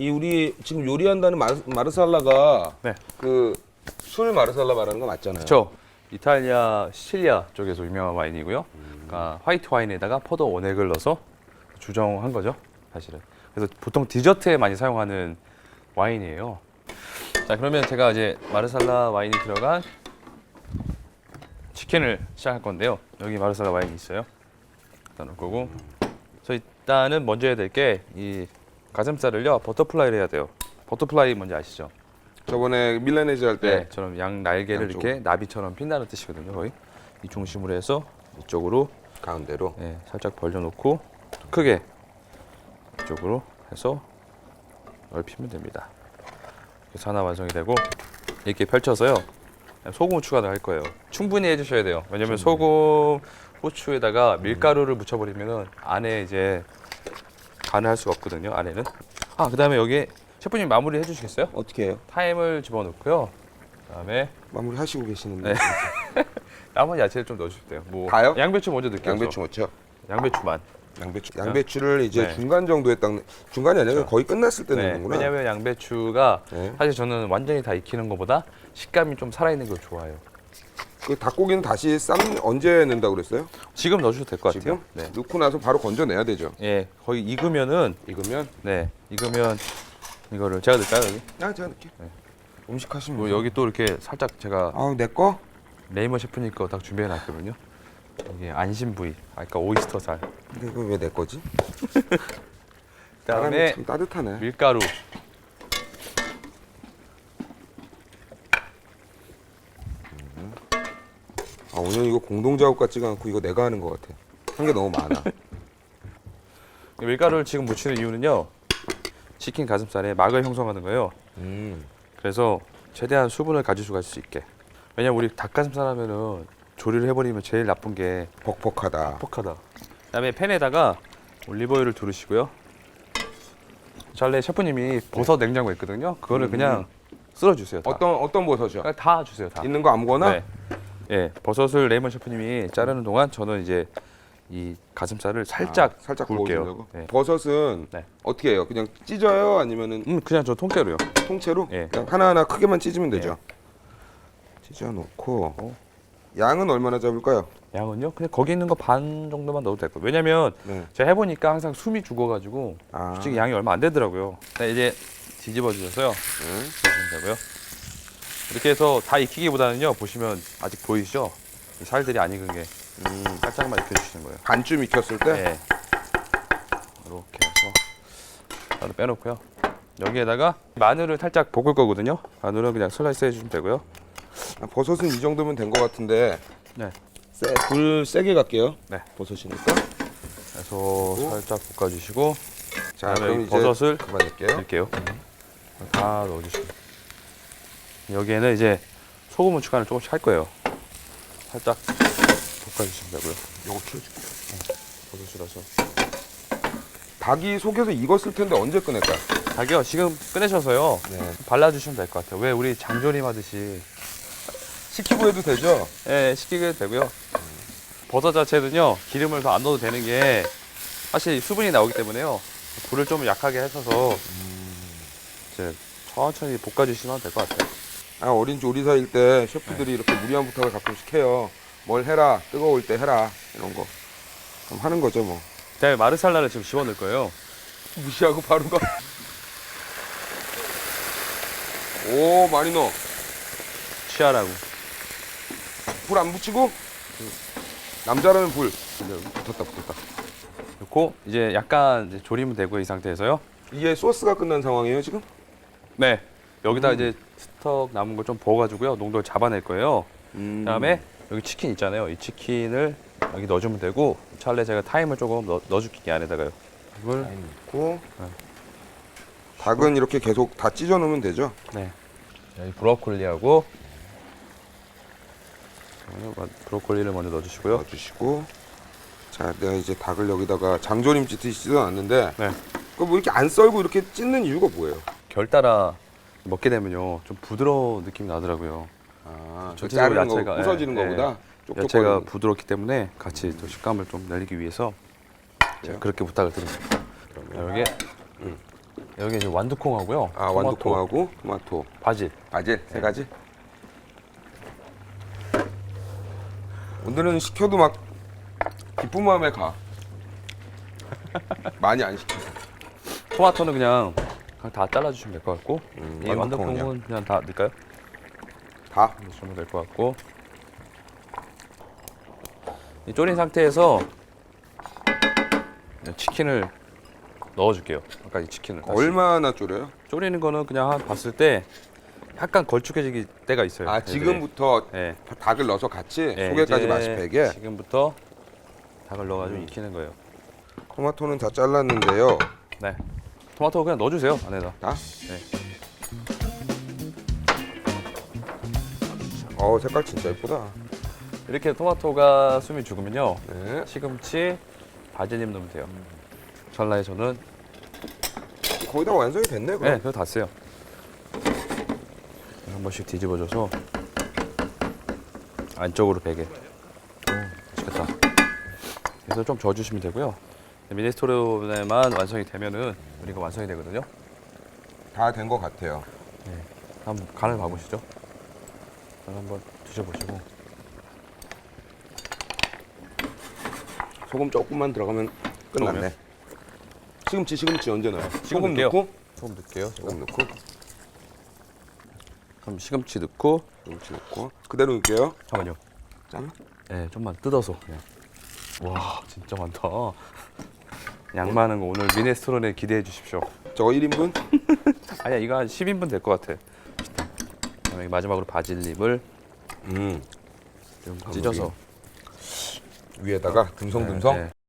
이 우리 지금 요리한다는 마르, 마르 살라가 네. 그 술 마르살라 말하는 거 맞잖아요. 그렇죠. 이탈리아 시칠리아 쪽에서 유명한 와인이고요. 그러니까 화이트 와인에다가 포도 원액을 넣어서 주정한 거죠, 사실은. 그래서 보통 디저트에 많이 사용하는 와인이에요. 자, 그러면 제가 이제 마르살라 와인이 들어간 치킨을 시작할 건데요. 여기 마르살라 와인이 있어요. 일단 넣을 거고. 저 일단은 먼저 해야 될 게 이 가슴살을요 버터플라이를 해야 돼요. 버터플라이 뭔지 아시죠? 저번에 밀라네즈 할때 네, 저럼 양 날개를 양쪽. 이렇게 나비처럼 핀다는 뜻이거든요. 거의 이 중심으로 해서 이쪽으로 가운데로 네, 살짝 벌려놓고 크게 이쪽으로 해서 넓히면 됩니다. 그래서 하나 완성이 되고 이렇게 펼쳐서요. 소금 후추가 할 거예요. 충분히 해주셔야 돼요. 왜냐면 소금 후추에다가 밀가루를 묻혀버리면은 안에 이제 간을 할 수가 없거든요. 안에는. 아 그다음에 여기 셰프님 마무리 해주시겠어요? 어떻게 해요? 타임을 집어넣고요. 그다음에 마무리 하시고 계시는데 네. 남은 야채를 좀 넣어주셔도 돼요. 뭐 다요? 양배추 먼저 넣을게요. 양배추 넣죠. 저. 양배추만. 양배추 양배추를 이제 네. 중간 정도에 딱 중간이 아니라 그렇죠. 거의 끝났을 때 네. 넣는구나. 왜냐하면 양배추가 네. 사실 저는 완전히 다 익히는 것보다 식감이 좀 살아있는 걸 좋아해요. 그 닭고기는 다시 쌈 언제 넣는다고 그랬어요? 지금 넣어주셔도 될 것 같아요. 지금? 네. 넣고 나서 바로 건져내야 되죠. 예, 거의 익으면은 익으면 네, 익으면 이거를 제가 넣을까요 여기? 아 제가 넣게. 네. 음식 하시면 뭐 여기 또 이렇게 살짝 제가 아우 내 거? 레이먼 셰프님 거 딱 준비해 놨거든요. 여기 안심 부위, 아까 오이스터 살. 근데 이거 왜 내 거지? 그다음에 참 따뜻하네. 밀가루. 아 오늘 이거 공동 작업 같지가 않고 이거 내가 하는 것 같아. 한 게 너무 많아. 밀가루를 지금 묻히는 이유는요. 치킨 가슴살에 막을 형성하는 거예요. 음. 그래서 최대한 수분을 가지고 수 있게. 왜냐면 우리 닭가슴살 하면은 조리를 해버리면 제일 나쁜 게 퍽퍽하다. 퍽하다. 그다음에 팬에다가 올리브오일을 두르시고요. 잘래 셰프님이 버섯 냉장고 있거든요. 그거를 음. 그냥 쓸어주세요. 다. 어떤 어떤 버섯이요? 그냥 다 주세요. 다. 있는 거 아무거나? 네. 예, 버섯을 레이먼 셰프님이 자르는 동안 저는 이제 이 가슴살을 살짝 아, 살짝 구울게요. 구워주려고. 네. 버섯은 네. 어떻게 해요? 그냥 찢어요? 아니면은 음, 그냥 저 통째로요. 통째로? 예. 그냥 하나하나 크게만 찢으면 되죠. 찢어 놓고 어. 양은 얼마나 잡을까요? 양은요? 그냥 거기 있는 거 반 정도만 넣어도 될 거예요. 왜냐면 네. 제가 해보니까 항상 숨이 죽어가지고 아. 솔직히 양이 얼마 안 되더라고요. 네, 이제 뒤집어 주셔서요. 네. 되고요. 이렇게 해서 다 익히기보다는요. 보시면 아직 보이시죠? 이 살들이 안 익은 게 음, 살짝만 익혀주시는 거예요. 반쯤 익혔을 때 네. 이렇게 해서 바로 빼놓고요. 여기에다가 마늘을 살짝 볶을 거거든요. 마늘은 그냥 슬라이스 해주시면 되고요. 아, 버섯은 이 정도면 된 것 같은데 네. 세, 불 세게 갈게요. 네. 버섯이니까. 그래서 살짝 볶아주시고 자, 그다음에 그럼 이제 버섯을 그만 넣을게요. 넣을게요. 다 넣어주시고 여기에는 이제 소금 후추간을 조금씩 할 거예요. 살짝 볶아주시면 되고요. 요거 키워줄게. 버섯이라서 닭이 속에서 익었을 텐데 언제 꺼낼까? 닭이요 지금 꺼내셔서요 네. 발라주시면 될 것 같아요. 왜 우리 장조림 하듯이 식히고 해도 되죠? 예, 식히게 되고요. 버섯 자체는요 기름을 더 안 넣어도 되는 게 사실 수분이 나오기 때문에요. 불을 좀 약하게 해서서 이제 천천히 볶아주시면 될 것 같아요. 아, 어린 조리사일 때 셰프들이 이렇게 무리한 부탁을 가끔씩 해요. 뭘 해라, 뜨거울 때 해라 이런 거. 그럼 하는 거죠 뭐. 그다음에 마르살라를 지금 집어넣을 거예요. 무시하고 바로 가. 오 많이 넣어. 취하라고. 불 안 붙이고 남자라면 불. 붙었다 붙었다. 넣고 이제 약간 이제 조리면 되고 이 상태에서요. 이게 소스가 끝난 상황이에요 지금? 네. 여기다 음. 이제 스톡 남은 걸 좀 부어가지고요. 농도를 잡아낼 거예요. 음. 그다음에 여기 치킨 있잖아요. 이 치킨을 여기 넣어주면 되고 찰레 제가 타임을 조금 넣, 넣어줄게 이 안에다가요. 이걸 넣고 네. 닭은 이렇게 계속 다 찢어 놓으면 되죠? 네. 여기 브로콜리하고 어, 브로콜리를 먼저 넣어주시고요. 넣어주시고 자 내가 이제 닭을 여기다가 장조림 찢듯이 찢어놨는데 네. 그뭐 이렇게 안 썰고 이렇게 찢는 이유가 뭐예요? 결 따라 먹게 되면요 좀 부드러운 느낌이 나더라고요. 아, 저 전체적으로 자르는 거 야채가, 부서지는 예, 거보다 야채가 쪽쪽거리는 부드럽기 때문에 같이 또 식감을 좀 내기 위해서 제가 그래요? 그렇게 부탁을 드립니다. 자, 여기 여기 이제 완두콩하고요. 아 토마토, 완두콩하고 토마토, 바질. 바질 세 가지. 오늘은 시켜도 막 기쁜 마음에 가. 많이 안 시켜서. 토마토는 그냥, 그냥 다 잘라주시면 될 것 같고 음, 이 완두콩은요? 완두콩은 그냥 다 넣을까요? 다. 넣으시면 될 것 같고 이 졸인 상태에서 치킨을 넣어줄게요. 아까 이 치킨을 다시. 얼마나 졸여요? 졸이는 거는 그냥 한 봤을 때 약간 걸쭉해지기 때가 있어요. 아. 지금부터 네. 닭을 넣어서 같이 네, 속에까지 이제 맛이 배게. 지금부터 닭을 넣어가지고 음. 익히는 거예요. 토마토는 다 잘랐는데요. 네. 토마토 그냥 넣어주세요 안에다. 다? 네. 어 색깔 진짜 예쁘다. 이렇게 토마토가 숨이 죽으면요 네. 시금치, 바질님 넣으면 돼요. 전라에 저는 거의 다 완성이 됐네 네, 그럼. 그거 다 써요. 한 번씩 뒤집어줘서 안쪽으로 베게. 오, 맛있겠다. 그래서 좀 저어주시면 되고요. 미네스토로네만 완성이 되면은 우리가 완성이 되거든요. 다 된 것 같아요. 한번 간을 봐보시죠. 간 한번 드셔보시고. 소금 조금만 들어가면 끝났네. 시금치 시금치 언제 넣어요? 소금 넣을게요. 넣고 소금 넣을게요. 소금 넣고 그럼 시금치 넣고 시금치 넣고 그대로 넣을게요. 잠깐만요. 짠. 네, 좀만 뜯어서 그냥. 와, 진짜 많다. 양 많은 거 오늘 미네스토론에 기대해 주십시오. 저거 1인분? 아니야, 이거 한 10인분 될 것 같아. 그다음에 마지막으로 바질잎을 음좀 아, 찢어서 위에다가 듬성듬성. 네, 네.